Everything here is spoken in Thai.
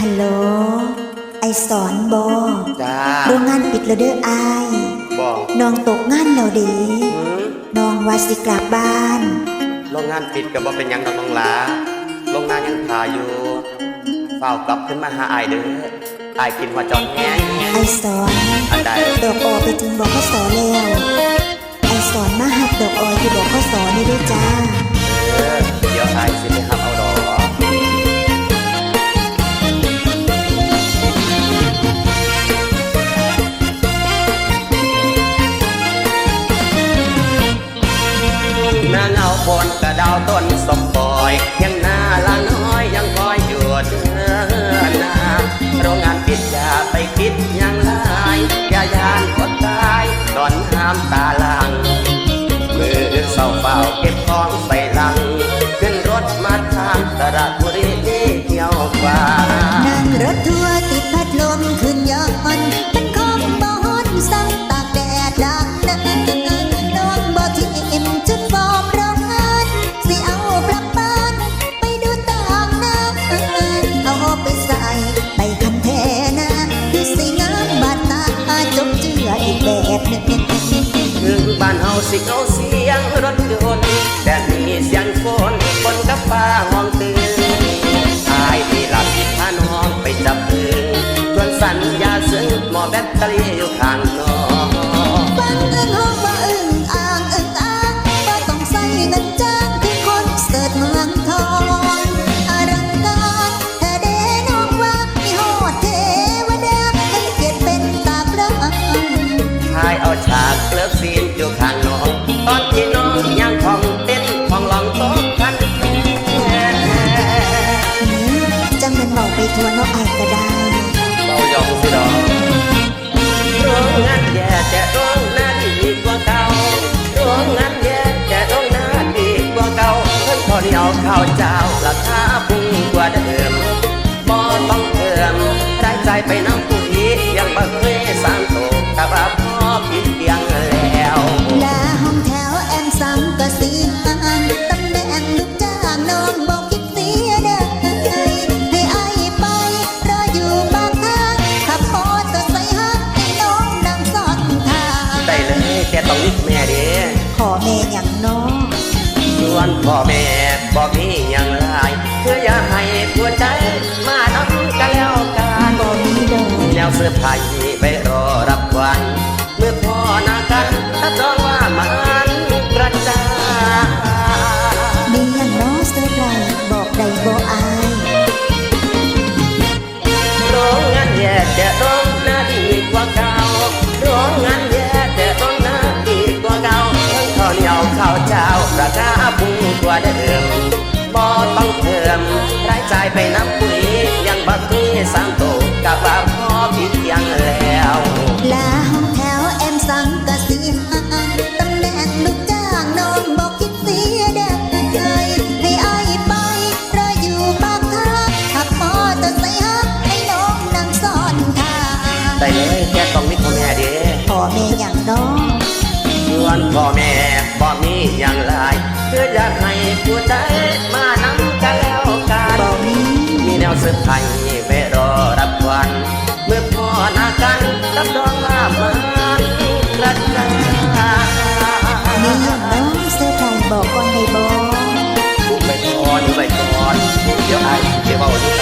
ฮัลโหล ไอสอนบอจ้าโรงงานปิดแล้วเด้ออายบอกน้องตกงานแล้วเดีหืมน้องว่าสิกลับบ้าน โรงงานปิดกับบ่เป็นหยังดอกน้องหลาโรงงานยังถ่ายอยู่เฝ้ากลับขึ้นมาหาอายเด้ออายกินหัวจอนแห้งไอสอนอันใดดอกออไปถึงบอกข้อสอแล้ว คนกระดาวต้นสมบอยยังหน้าละน้อยยังคอยอยู่เดือนนาโรงงานปิดอย่าไปคิดยังไรอย่ายานอดตายตอนน้ำตาลังมือเศร้าเฝ้าเก็บของใส่ สิเอาเสียงรถยนต์แต่มีเสียงฝนฝนกับฟ้าห้องตื่นอายที่หลับที่พาน้องไปจับปืนชวนสัญญาซึ้งหมอแบตเตอรี่อยู่ข้างน้อง มันบอกไปทัวร์น้องอายก็ได้เบายองสิดอกร้องงานแย่แต่ร้องหน้าดีกว่าเก่าร้องงานแย่แต่ร้องหน้าดีกว่าเก่าเพิ่นข้าวเหนียวข้าวเจ้าราคาพุ่งกว่าเดิมบ่ต้องเพิ่มรายจ่ายไปน้ำ แค่ต้องนิดแม่เด้ขอแม่อย่างน้องส่วนพ่อแม่บอกมีอย่างไรเพื่ออย่าให้หัวใจมาน้ำกันแล้วกันบ่มีดอกแนวเสื้อผ้าไปรอรับวันเมื่อพ่อนากันรับรองว่ามันกระจายมีอย่างน้อเซอร์ไพรส์บอกได้บ่อายโรงงานแย่แต่โรง ข้าวเจ้าราคาพุ่งกว่าเดิมบ่ต้องเพิ่มรายจ่ายไปน้ำปุ๋ยยังบักมีสามโตกับว่าพ่อผิดยังแล้วลาห้องแถวแอมสังกะสีตำแหน่งลูกจ้างน้องบอกคิดเสียเด้อให้อายไปรออยู่ปากทางขับมอเตอร์ไซค์ฮักให้น้องนั่งซ้อนทางได้เลยแค่ต้องมีพ่อแม่เด้พ่อแม่อย่างน้อง วนพ่อแม่บ่มีอย่างไรเพื่ออยากให้ผู้ใจมานำกันแล้วกันบ่มีมีแนวเสื้อไทยไว้รอรับวัน เมื่อพ่อนากันรับรองว่ามันกระจายมีอย่างน้องเซอร์ไพรส์บอกก่อนได้บ่ไปก่อนไปก่อนเดี๋ยวอาย